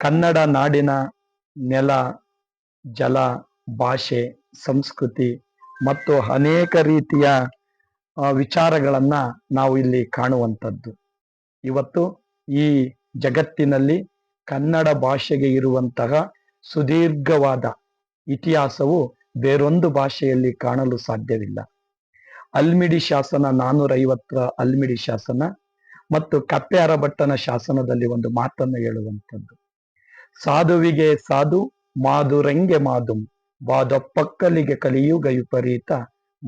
ಕನ್ನಡ ನಾಡಿನ ನೆಲ, ಜಲ, ಭಾಷೆ, ಸಂಸ್ಕೃತಿ ಮತ್ತು ಅನೇಕ ರೀತಿಯ ವಿಚಾರಗಳನ್ನು ನಾವು ಇಲ್ಲಿ ಕಾಣುವಂಥದ್ದು. ಇವತ್ತು ಈ ಜಗತ್ತಿನಲ್ಲಿ ಕನ್ನಡ ಭಾಷೆಗೆ ಇರುವಂತಹ ಸುದೀರ್ಘವಾದ ಇತಿಹಾಸವು ಬೇರೊಂದು ಭಾಷೆಯಲ್ಲಿ ಕಾಣಲು ಸಾಧ್ಯವಿಲ್ಲ. ಅಲ್ಮಿಡಿ ಶಾಸನ ನಾನೂರ ಐವತ್ತರ ಅಲ್ಮಿಡಿ ಶಾಸನ ಮತ್ತು ಕಪ್ಪೆ ಅರಭಟ್ಟನ ಶಾಸನದಲ್ಲಿ ಒಂದು ಮಾತನ್ನು ಹೇಳುವಂಥದ್ದು. ಸಾಧುವಿಗೆ ಸಾಧು, ಮಾಧುರಂಗೆ ಮಾದುಂ ವಾದೊಪ್ಪಕ್ಕಲಿಗೆ ಕಲಿಯುಗ ವಿಪರೀತ,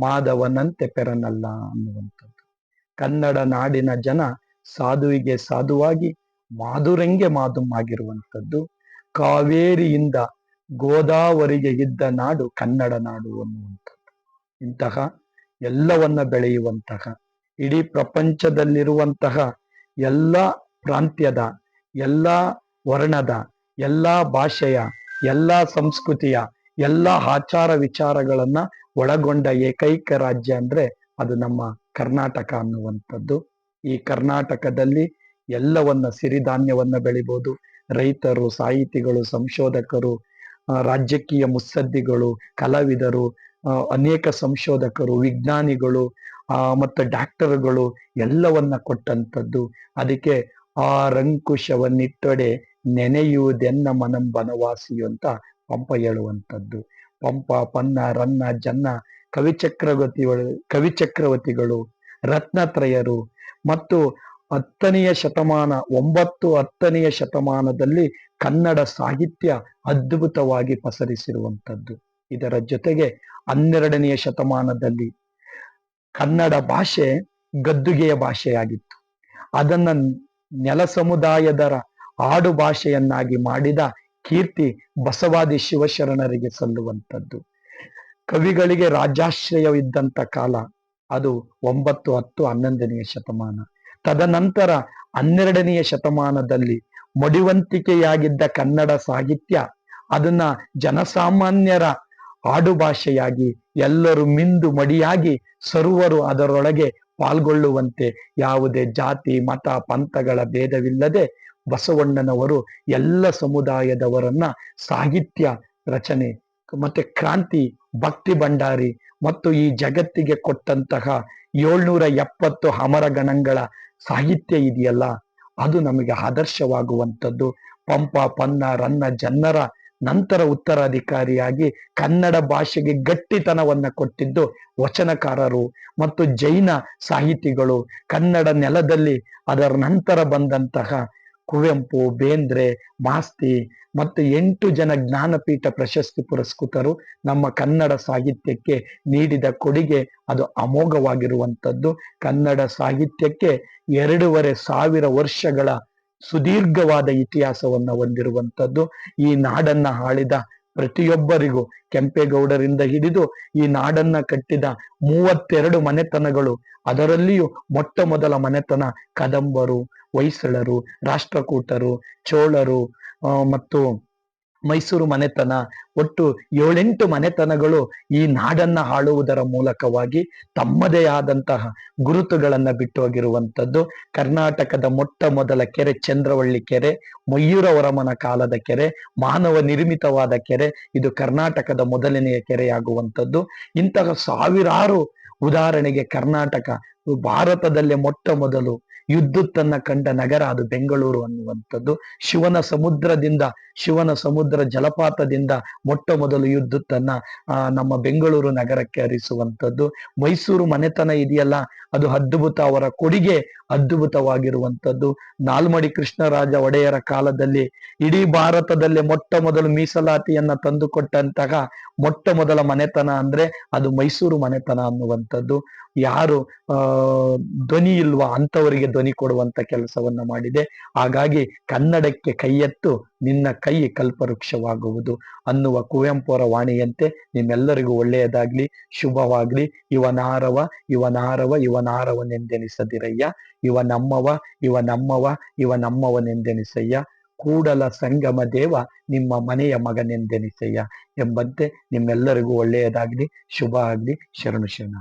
ಮಾಧವನಂತೆ ಪೆರನಲ್ಲ ಅನ್ನುವಂಥದ್ದು. ಕನ್ನಡ ನಾಡಿನ ಜನ ಸಾಧುವಿಗೆ ಸಾಧುವಾಗಿ, ಮಾಧುರಂಗೆ ಮಾದುಂ ಆಗಿರುವಂಥದ್ದು. ಕಾವೇರಿಯಿಂದ ಗೋದಾವರಿಗೆ ಇದ್ದ ನಾಡು ಕನ್ನಡ ನಾಡು ಅನ್ನುವಂಥದ್ದು. ಇಂತಹ ಎಲ್ಲವನ್ನ ಬೆಳೆಯುವಂತಹ, ಇಡೀ ಪ್ರಪಂಚದಲ್ಲಿರುವಂತಹ ಎಲ್ಲ ಪ್ರಾಂತ್ಯದ, ಎಲ್ಲ ವರ್ಣದ ಎಲ್ಲ ಭಾಷೆಯ, ಎಲ್ಲ ಸಂಸ್ಕೃತಿಯ, ಎಲ್ಲ ಆಚಾರ ವಿಚಾರಗಳನ್ನ ಒಳಗೊಂಡ ಏಕೈಕ ರಾಜ್ಯ ಅಂದ್ರೆ ಅದು ನಮ್ಮ ಕರ್ನಾಟಕ ಅನ್ನುವಂಥದ್ದು. ಈ ಕರ್ನಾಟಕದಲ್ಲಿ ಎಲ್ಲವನ್ನ ಸಿರಿಧಾನ್ಯವನ್ನ ಬೆಳಿಬೋದು. ರೈತರು, ಸಾಹಿತಿಗಳು, ಸಂಶೋಧಕರು ರಾಜಕೀಯ ಮುಸ್ಸದ್ದಿಗಳು ಕಲಾವಿದರು ಅನೇಕ ಸಂಶೋಧಕರು, ವಿಜ್ಞಾನಿಗಳು ಮತ್ತು ಡಾಕ್ಟರ್ಗಳು ಎಲ್ಲವನ್ನ ಕೊಟ್ಟಂಥದ್ದು. ಅದಕ್ಕೆ ಆ ರಂಕುಶವನ್ನಿಟ್ಟೊಡೆ ನೆನೆಯುವುದೆನ್ನ ಮನಂ ಬನವಾಸಿಯು ಅಂತ ಪಂಪ ಹೇಳುವಂಥದ್ದು. ಪಂಪ, ಪನ್ನ, ರನ್ನ, ಜನ್ನ ಕವಿಚಕ್ರವರ್ತಿಗಳು ಕವಿಚಕ್ರವರ್ತಿಗಳು ರತ್ನತ್ರಯರು ಮತ್ತು ಹತ್ತನೆಯ ಶತಮಾನ, ಒಂಬತ್ತು ಹತ್ತನೆಯ ಶತಮಾನದಲ್ಲಿ ಕನ್ನಡ ಸಾಹಿತ್ಯ ಅದ್ಭುತವಾಗಿ ಪಸರಿಸಿರುವಂಥದ್ದು. ಇದರ ಜೊತೆಗೆ ಹನ್ನೆರಡನೆಯ ಶತಮಾನದಲ್ಲಿ ಕನ್ನಡ ಭಾಷೆ ಗದ್ದುಗೆಯ ಭಾಷೆಯಾಗಿತ್ತು. ಅದನ್ನ ನೆಲ ಸಮುದಾಯದರ ಆಡು ಭಾಷೆಯನ್ನಾಗಿ ಮಾಡಿದ ಕೀರ್ತಿ ಬಸವಾದಿ ಶಿವಶರಣರಿಗೆ ಸಲ್ಲುವಂಥದ್ದು. ಕವಿಗಳಿಗೆ ರಾಜಾಶ್ರಯವಿದ್ದಂತ ಕಾಲ, ಅದು ಒಂಬತ್ತು, ಹತ್ತು, ಹನ್ನೊಂದನೆಯ ಶತಮಾನ. ತದನಂತರ ಹನ್ನೆರಡನೆಯ ಶತಮಾನದಲ್ಲಿ ಮಡಿವಂತಿಕೆಯಾಗಿದ್ದ ಕನ್ನಡ ಸಾಹಿತ್ಯ, ಅದನ್ನ ಜನಸಾಮಾನ್ಯರ ಆಡುಭಾಷೆಯಾಗಿ ಎಲ್ಲರೂ ಮಿಂದು ಮಡಿಯಾಗಿ ಸರ್ವರು ಅದರೊಳಗೆ ಪಾಲ್ಗೊಳ್ಳುವಂತೆ ಯಾವುದೇ ಜಾತಿ, ಮತ, ಪಂಥಗಳ ಭೇದವಿಲ್ಲದೆ ಬಸವಣ್ಣನವರು ಎಲ್ಲ ಸಮುದಾಯದವರನ್ನ ಸಾಹಿತ್ಯ ರಚನೆ ಮತ್ತೆ ಕ್ರಾಂತಿ, ಭಕ್ತಿ ಭಂಡಾರಿ ಮತ್ತು ಈ ಜಗತ್ತಿಗೆ ಕೊಟ್ಟಂತಹ ಏಳ್ನೂರ ಎಪ್ಪತ್ತು ಅಮರಗಣಗಳ ಸಾಹಿತ್ಯ ಇದೆಯಲ್ಲ, ಅದು ನಮಗೆ ಆದರ್ಶವಾಗುವಂಥದ್ದು. ಪಂಪ, ಪನ್ನ, ರನ್ನ, ಜನ್ನರ ನಂತರ ಉತ್ತರಾಧಿಕಾರಿಯಾಗಿ ಕನ್ನಡ ಭಾಷೆಗೆ ಗಟ್ಟಿತನವನ್ನ ಕೊಟ್ಟಿದ್ದು ವಚನಕಾರರು ಮತ್ತು ಜೈನ ಸಾಹಿತಿಗಳು. ಕನ್ನಡ ನೆಲದಲ್ಲಿ ಅದರ ನಂತರ ಬಂದಂತಹ ಕುವೆಂಪು, ಬೇಂದ್ರೆ, ಮಾಸ್ತಿ ಮತ್ತು ಎಂಟು ಜನ ಜ್ಞಾನಪೀಠ ಪ್ರಶಸ್ತಿ ಪುರಸ್ಕೃತರು ನಮ್ಮ ಕನ್ನಡ ಸಾಹಿತ್ಯಕ್ಕೆ ನೀಡಿದ ಕೊಡುಗೆ ಅದು ಅಮೋಘವಾಗಿರುವಂಥದ್ದು. ಕನ್ನಡ ಸಾಹಿತ್ಯಕ್ಕೆ ಎರಡೂವರೆ ಸಾವಿರ ವರ್ಷಗಳ ಸುದೀರ್ಘವಾದ ಇತಿಹಾಸವನ್ನು ಹೊಂದಿರುವಂಥದ್ದು. ಈ ನಾಡನ್ನ ಆಳಿದ ಪ್ರತಿಯೊಬ್ಬರಿಗೂ ಕೆಂಪೇಗೌಡರಿಂದ ಹಿಡಿದು ಈ ನಾಡನ್ನ ಕಟ್ಟಿದ ಮೂವತ್ತೆರಡು ಮನೆತನಗಳು. ಅದರಲ್ಲಿಯೂ ಮೊಟ್ಟ ಮೊದಲ ಮನೆತನ ಕದಂಬರು, ಹೊಯ್ಸಳರು, ರಾಷ್ಟ್ರಕೂಟರು, ಚೋಳರು ಮತ್ತು ಮೈಸೂರು ಮನೆತನ, ಒಟ್ಟು ಏಳೆಂಟು ಮನೆತನಗಳು ಈ ನಾಡನ್ನ ಆಳುವುದರ ಮೂಲಕವಾಗಿ ತಮ್ಮದೇ ಆದಂತಹ ಗುರುತುಗಳನ್ನ ಬಿಟ್ಟು ಹೋಗಿರುವಂಥದ್ದು ಕರ್ನಾಟಕದ ಮೊಟ್ಟ ಮೊದಲ ಕೆರೆ ಚಂದ್ರವಳ್ಳಿ ಕೆರೆ ಮಯೂರವರಮನ ಕಾಲದ ಕೆರೆ, ಮಾನವ ನಿರ್ಮಿತವಾದ ಕೆರೆ, ಇದು ಕರ್ನಾಟಕದ ಮೊದಲನೆಯ ಕೆರೆಯಾಗುವಂಥದ್ದು. ಇಂತಹ ಸಾವಿರಾರು ಉದಾಹರಣೆಗೆ ಕರ್ನಾಟಕ, ಭಾರತದಲ್ಲೇ ಮೊಟ್ಟ ಮೊದಲು ವಿದ್ಯುತ್ತನ್ನ ಕಂಡ ನಗರ ಅದು ಬೆಂಗಳೂರು ಅನ್ನುವಂಥದ್ದು. ಶಿವನ ಸಮುದ್ರದಿಂದ, ಶಿವನ ಸಮುದ್ರ ಜಲಪಾತದಿಂದ ಮೊಟ್ಟ ಮೊದಲು ಯುದ್ಧತ್ತನ್ನ ನಮ್ಮ ಬೆಂಗಳೂರು ನಗರಕ್ಕೆ ಹರಿಸುವಂಥದ್ದು. ಮೈಸೂರು ಮನೆತನ ಇದೆಯಲ್ಲ, ಅದು ಅದ್ಭುತ, ಅವರ ಕೊಡುಗೆ ಅದ್ಭುತವಾಗಿರುವಂಥದ್ದು. ನಾಲ್ಮಡಿ ಕೃಷ್ಣರಾಜ ಒಡೆಯರ ಕಾಲದಲ್ಲಿ ಇಡೀ ಭಾರತದಲ್ಲಿ ಮೊಟ್ಟ ಮೊದಲು ಮೀಸಲಾತಿಯನ್ನ ತಂದುಕೊಟ್ಟಂತಹ ಮೊಟ್ಟ ಮೊದಲ ಮನೆತನ ಅಂದ್ರೆ ಅದು ಮೈಸೂರು ಮನೆತನ ಅನ್ನುವಂಥದ್ದು. ಯಾರು ಧ್ವನಿ ಇಲ್ವಾ ಅಂತವರಿಗೆ ಧ್ವನಿ ಕೊಡುವಂತ ಕೆಲಸವನ್ನ ಮಾಡಿದೆ. ಹಾಗಾಗಿ ಕನ್ನಡಕ್ಕೆ ಕೈಯೆತ್ತು ನಿನ್ನ ಕೈ ಕಲ್ಪವೃಕ್ಷವಾಗುವುದು ಅನ್ನುವ ಕುವೆಂಪುರ ವಾಣಿಯಂತೆ ನಿಮ್ಮೆಲ್ಲರಿಗೂ ಒಳ್ಳೆಯದಾಗ್ಲಿ, ಶುಭವಾಗ್ಲಿ. ಇವನಾರವ ಇವನಾರವ ಇವನಾರವನೆಂದೆನಿಸದಿರಯ್ಯ ಇವ ನಮ್ಮವ ಇವ ನಮ್ಮವ, ಇವ ನಮ್ಮವನೆಂದೆನಿಸಯ್ಯ. ಕೂಡಲ ಸಂಗಮ ದೇವ ನಿಮ್ಮ ಮನೆಯ ಮಗನೆಂದೆನಿಸಯ್ಯ ಎಂಬಂತೆ ನಿಮ್ಮೆಲ್ಲರಿಗೂ ಒಳ್ಳೆಯದಾಗ್ಲಿ, ಶುಭ ಆಗ್ಲಿ, ಶರಣು ಶರಣ.